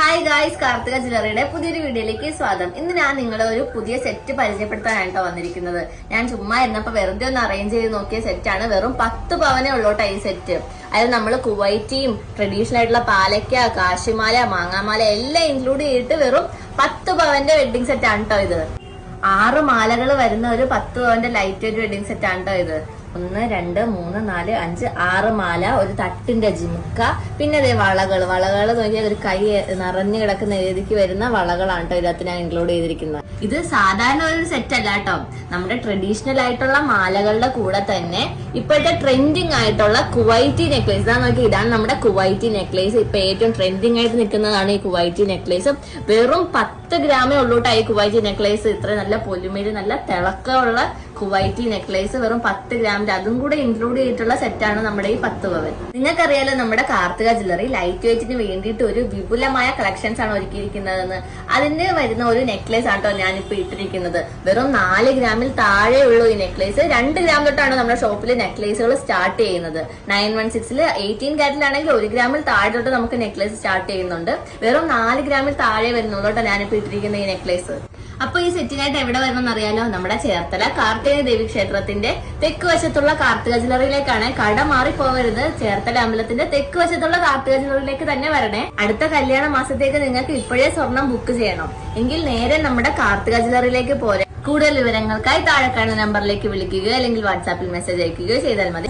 Hi guys Karthika ജ്വല്ലറിയുടെ പുതിയൊരു വീഡിയോയിലേക്ക് സ്വാഗതം. ഇന്ന് ഞാൻ നിങ്ങളെ ഒരു പുതിയ സെറ്റ് പരിചയപ്പെടുത്താനാണ് കേട്ടോ വന്നിരിക്കുന്നത്. ഞാൻ ചുമ്മാ ഇരുന്നപ്പോ വെറുതെ ഒന്ന് അറേഞ്ച് ചെയ്ത് നോക്കിയ സെറ്റാണ് വെറും പത്ത് പവനേ ഉള്ളൂട്ടോ ഈ സെറ്റ് അതായത് നമ്മൾ കുവൈറ്റിയും ട്രഡീഷണൽ ആയിട്ടുള്ള പാലക്ക കാശിമാല മാങ്ങാമാല എല്ലാം ഇൻക്ലൂഡ് ചെയ്തിട്ട് വെറും പത്ത് പവന്റെ വെഡിങ് സെറ്റ് ആണ് കേട്ടോ ഇത്. ആറ് മാലകൾ വരുന്ന ഒരു പത്ത് പവന്റെ ലൈറ്റ് വെയിറ്റ് വെഡിങ് സെറ്റ് ആണ് കേട്ടോ ഇത്. ഒന്ന് രണ്ട് മൂന്ന് നാല് അഞ്ച് ആറ് മാല ഒരു തട്ടിന്റെ ജിമുക്ക. പിന്നെ അതേ വളകൾ വളകൾ നോക്കിയാൽ ഒരു കൈ നിറഞ്ഞു കിടക്കുന്ന രീതിക്ക് വരുന്ന വളകളാണ് കേട്ടോ ഇതിനകത്ത് ഞാൻ ഇൻക്ലൂഡ് ചെയ്തിരിക്കുന്നത്. ഇത് സാധാരണ ഒരു സെറ്റ് അല്ല കേട്ടോ നമ്മുടെ ട്രഡീഷണൽ ആയിട്ടുള്ള മാലകളുടെ കൂടെ തന്നെ ഇപ്പോഴത്തെ ട്രെൻഡിങ് ആയിട്ടുള്ള കുവൈറ്റി നെക്ലേസ് ഇതാ നോക്കി ഇതാണ് നമ്മുടെ കുവൈറ്റി നെക്ലേസ് ഇപ്പൊ ഏറ്റവും ട്രെൻഡിങ് ആയിട്ട് നിൽക്കുന്നതാണ് ഈ കുവൈറ്റി നെക്ലേസ് വെറും പത്ത് ഗ്രാമേ ഉള്ളൂ ഈ കുവൈറ്റി നെക്ലേസ്. ഇത്ര നല്ല പൊലിമേര് നല്ല തിളക്കമുള്ള കുവൈറ്റി നെക്ലേസ് വെറും പത്ത് ഗ്രാമിന്റെ അതും കൂടെ ഇൻക്ലൂഡ് ചെയ്തിട്ടുള്ള സെറ്റാണ് നമ്മുടെ ഈ പത്ത് പവൻ. നിങ്ങൾക്കറിയാലോ നമ്മുടെ കാർത്തിക ജ്വല്ലറി ലൈറ്റ് വെയിറ്റിന് വേണ്ടിയിട്ട് ഒരു വിപുലമായ കളക്ഷൻസ് ആണ് ഒരുക്കിയിരിക്കുന്നതെന്ന്. അതിന് വരുന്ന ഒരു നെക്ലേസ് ആട്ടോ ഞാനിപ്പോ ഇട്ടിരിക്കുന്നത്. വെറും നാല് ഗ്രാമിൽ താഴെയുള്ളൂ ഈ നെക്ലേസ് രണ്ട് ഗ്രാം തൊട്ടാണ് നമ്മുടെ ഷോപ്പിൽ നെക്ലേസുകൾ സ്റ്റാർട്ട് ചെയ്യുന്നത്. നയൻ വൺ സിക്സിൽ എയ്റ്റീൻ ക്യാരറ്റിലാണെങ്കിൽ ഒരു ഗ്രാമിൽ താഴെ തൊട്ട് നമുക്ക് നെക്ലേസ് സ്റ്റാർട്ട് ചെയ്യുന്നുണ്ട്. വെറും നാല് ഗ്രാമിൽ താഴെ വരുന്നുള്ളൂ കേട്ടോ ഞാനിപ്പോ ഇട്ടിരിക്കുന്ന ഈ നെക്ലേസ് അപ്പൊ ഈ സെറ്റിനായിട്ട് എവിടെ വരണം അറിയാലോ നമ്മുടെ ചേർത്തല കാർത്തിക ദേവി ക്ഷേത്രത്തിന്റെ തെക്ക് വശത്തുള്ള കാർത്തിക ജില്ലറിയിലേക്കാണ് കട മാറി പോകരുത് ചേർത്തല അമ്പലത്തിന്റെ തെക്ക് വശത്തുള്ള കാർത്തിക ജില്ലറിലേക്ക് തന്നെ വരണേ. അടുത്ത കല്യാണ മാസത്തേക്ക് നിങ്ങൾക്ക് ഇപ്പോഴേ സ്വർണം ബുക്ക് ചെയ്യണം. എങ്കിൽ നേരെ നമ്മുടെ കാർത്തിക ജില്ലറിയിലേക്ക് പോരെ. കൂടുതൽ വിവരങ്ങൾക്കായി താഴെ കാണുന്ന നമ്പറിലേക്ക് വിളിക്കുകയോ അല്ലെങ്കിൽ വാട്സാപ്പിൽ മെസ്സേജ് അയക്കുകയോ ചെയ്താൽ മതി.